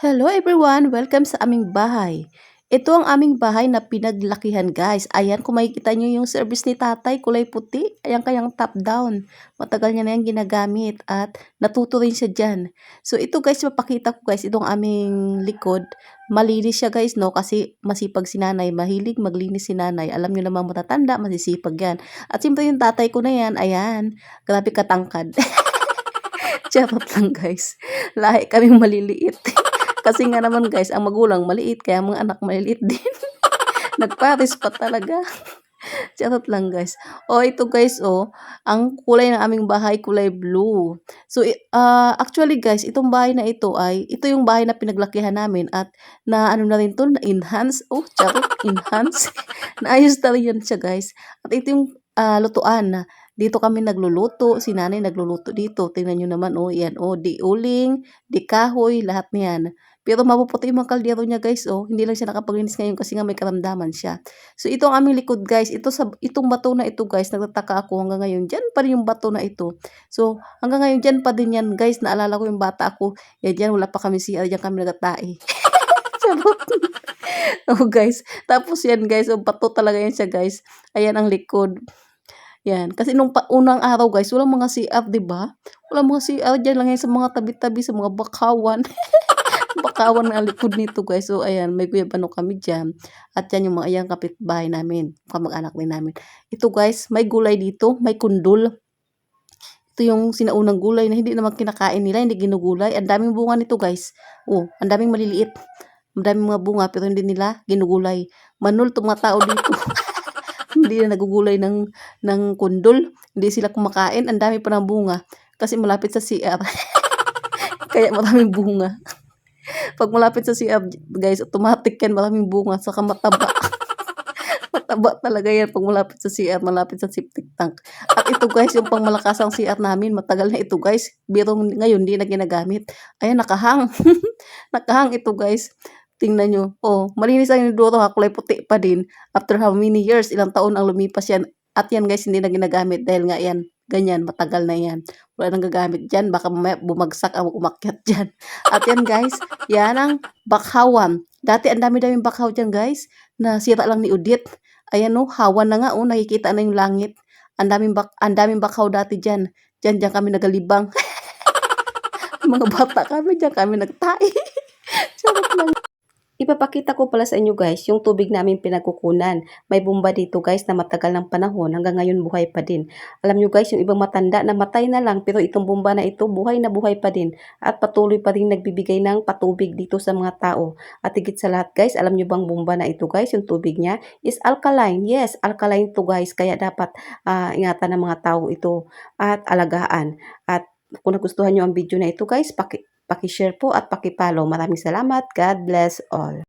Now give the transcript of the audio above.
Hello everyone! Welcome sa aming bahay. Ito ang aming bahay na pinaglakihan guys. Ayan, kung makikita nyo yung service ni tatay, kulay puti. Ayan kayang top down. Matagal niya na yan ginagamit at natuto rin siya dyan. So ito guys, mapakita ko guys, itong aming likod. Malinis siya guys, no? Kasi masipag si nanay, mahilig maglinis si nanay. Alam nyo namang matatanda, masisipag yan. At siyempre yung tatay ko na yan, ayan, grabe katangkad. Charot lang guys. Lahi kaming maliliit. Kasi nga naman guys, ang magulang maliit, kaya mga anak maliliit din. Nagparis pa talaga. Charot lang guys. O ito guys, oh, ang kulay ng aming bahay, kulay blue. So, uh, actually guys, itong bahay na ito ay, ito yung bahay na pinaglakihan namin at na ano na rin to, na enhance. Oh, charot, enhance. Naayos na rin yan siya guys. At ito yung uh, lutuan na dito kami nagluluto, si nanay nagluluto dito. Tingnan nyo naman, oh, yan, oh, di uling, di kahoy, lahat niyan. Pero mapuputi yung mga kaldero niya guys, oh. Hindi lang siya nakapaglinis ngayon kasi nga may karamdaman siya. So ito ang aming likod guys. Ito sa itong bato na ito guys, nagtataka ako hanggang ngayon. Diyan pa rin yung bato na ito. So hanggang ngayon diyan pa din yan guys. Naalala ko yung bata ako. Yan diyan wala pa kami siya, diyan kami nagtae. Charot. oh guys. Tapos yan guys, oh, bato talaga yan siya guys. Ayan ang likod. Yan. Kasi nung unang araw guys, walang mga CR, di ba? Walang mga CR dyan lang yan sa mga tabi-tabi, sa mga bakawan. bakawan ng likod nito guys. So ayan, may guyabano kami dyan. At yan yung mga ayan kapitbahay namin, kamag-anak din namin. Ito guys, may gulay dito, may kundol. Ito yung sinaunang gulay na hindi naman kinakain nila, hindi ginugulay. Ang daming bunga nito guys. Oh, ang daming maliliit. Ang daming mga bunga pero hindi nila ginugulay. Manul itong mga tao dito. hindi na nagugulay ng, ng kundol. Hindi sila kumakain. Ang dami pa ng bunga. Kasi malapit sa CR. Kaya maraming bunga. Pag malapit sa CR, guys, automatic yan. Maraming bunga. Saka mataba. mataba talaga yan pag malapit sa CR, malapit sa septic tank. At ito guys, yung pang malakas ang CR namin, matagal na ito guys. Biro ngayon, hindi na ginagamit. Ayan, nakahang. nakahang ito guys. Tingnan nyo. Oh, malinis ang inodoro ha. Kulay puti pa din. After how many years, ilang taon ang lumipas yan. At yan guys, hindi na ginagamit dahil nga yan, ganyan, matagal na yan. Wala nang gagamit dyan. Baka mamaya bumagsak ang umakyat dyan. At yan guys, yan ang bakhawan. Dati ang dami-daming bakhaw dyan guys. Na sira lang ni Udit. Ayan oh, hawan na nga oh. Nakikita na yung langit. Ang daming, bak ang daming bakhaw dati dyan. Dyan, dyan kami nagalibang. Mga bata kami, dyan kami nagtae. Ipapakita ko pala sa inyo guys yung tubig namin pinagkukunan. May bomba dito guys na matagal ng panahon hanggang ngayon buhay pa din. Alam nyo guys yung ibang matanda na matay na lang pero itong bomba na ito buhay na buhay pa din at patuloy pa rin nagbibigay ng patubig dito sa mga tao. At higit sa lahat guys, alam nyo bang bomba na ito guys, yung tubig niya is alkaline. Yes, alkaline to guys kaya dapat uh, ingatan ng mga tao ito at alagaan. At kung nagustuhan nyo ang video na ito guys, paki Paki-share po at paki-follow. Maraming salamat. God bless all.